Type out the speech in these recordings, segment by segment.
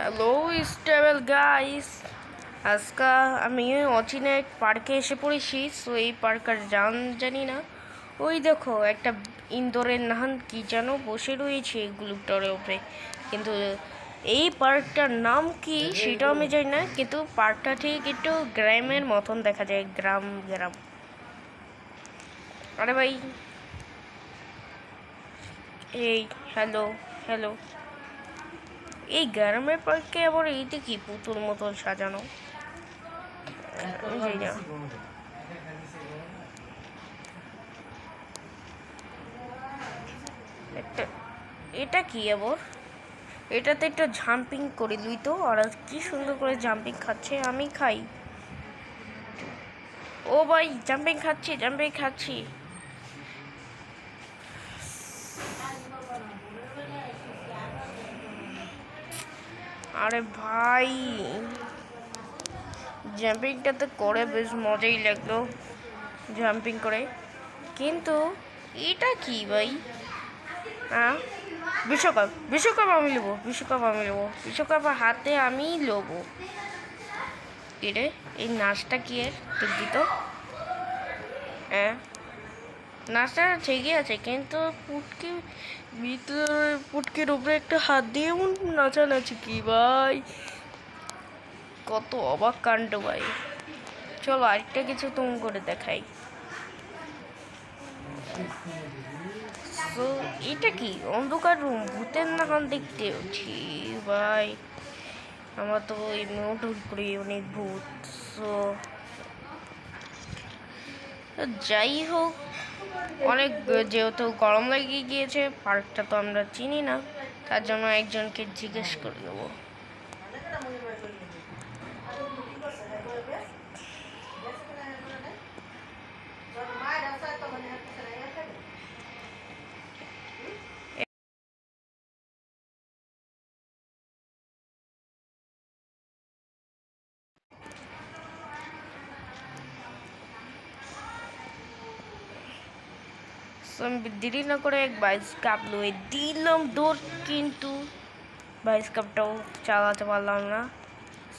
Hello stable guys আজকে আমি অচিনে এক পার্কে এসে পড়েছি সো এই পার্কের জান জানি না। ওই দেখো একটা ইন্দোরের নাহান কি যেন বসে রয়েছে গ্লুপটরের ওপরে কিন্তু এই পার্কটার নাম কি সেটাও আমি জানি না কিন্তু পার্কটা ঠিক একটু গ্রামের মতন দেখা যায় গ্রাম গ্রাম। আরে ভাই। এই হ্যালো হ্যালো এই গ্রামের পার্কে আবার এইটা কি পুতুল মতন সাজানো? এটা কি আবার? এটাতে একটু জাম্পিং করে দুই তো, আর কি সুন্দর করে জাম্পিং খাচ্ছে, আমি খাই। ও ভাই জাম্পিং খাচ্ছি জাম্পিং খাচ্ছি। আরে ভাই জাম্পিংটা তো করে বেশ মজাই লাগল জাম্পিং করে। কিন্তু এটা কি ভাই? হ্যাঁ? বিশ্বকাপ বিশ্বকাপ আমি নেব, বিশ্বকাপ আমি নেব। বিশ্বকাপ হাতে আমি নেব। এরে এই নাচটা কি এর? দেখবি হ্যাঁ? নাচটা ঠিকই আছে, কিন্তু পুটকি ভিতরে পুটকির উপরে একটা হাত দিয়ে নাচানাচি কি ভাই? কত অবাক কাণ্ড ভাই। চলো আরেকটা কিছু তুমি করে দেখাই। এটা কি? অন্ধকার রুম ভূতের নাকান দেখতে। ছি ভাই, আমার তো এমনি উঠুর করে অনেক ভূত। সো যাই হোক অনেক, যেহেতু গরম লেগে গিয়েছে, পার্কটা তো আমরা চিনি না, তার জন্য একজনকে জিজ্ঞেস করে দেবো আমি দেরি না করে এক বাইস কাপ লয়ে দিলাম দৌড় কিন্তু বাইস কাপটাও চালাতে পারলাম না।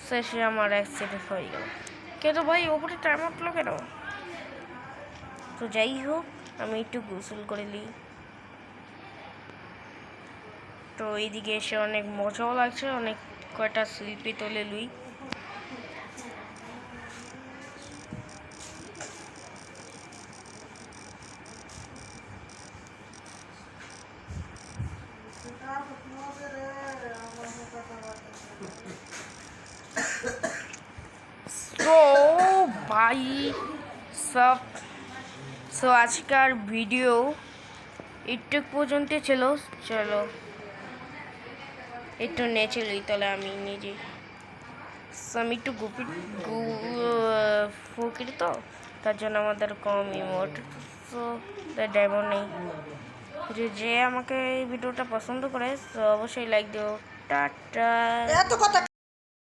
শেষে আমার অ্যাক্সিডেন্ট হয়ে গেল। কিন্তু ভাই, ওপরে টাইম উঠল কেন? তো যাই হোক, আমি একটু গোসল করে নিই। তো এইদিকে এসে অনেক মজাও লাগছে, অনেক কয়টা শিল্পী তুলে লুই তো ভাই সব, সো আজকের ভিডিও একটু পর্যন্ত ছিল চলো। একটু নেচে লই তাহলে আমি নিজে। আমি একটু গুপি ফকির তো, তার জন্য আমাদের কম ইমোট সো ডায়মন্ড নেই। যে যে আমাকে এই ভিডিওটা পছন্দ করে, সো অবশ্যই লাইক দিও। টাটা। এত কথা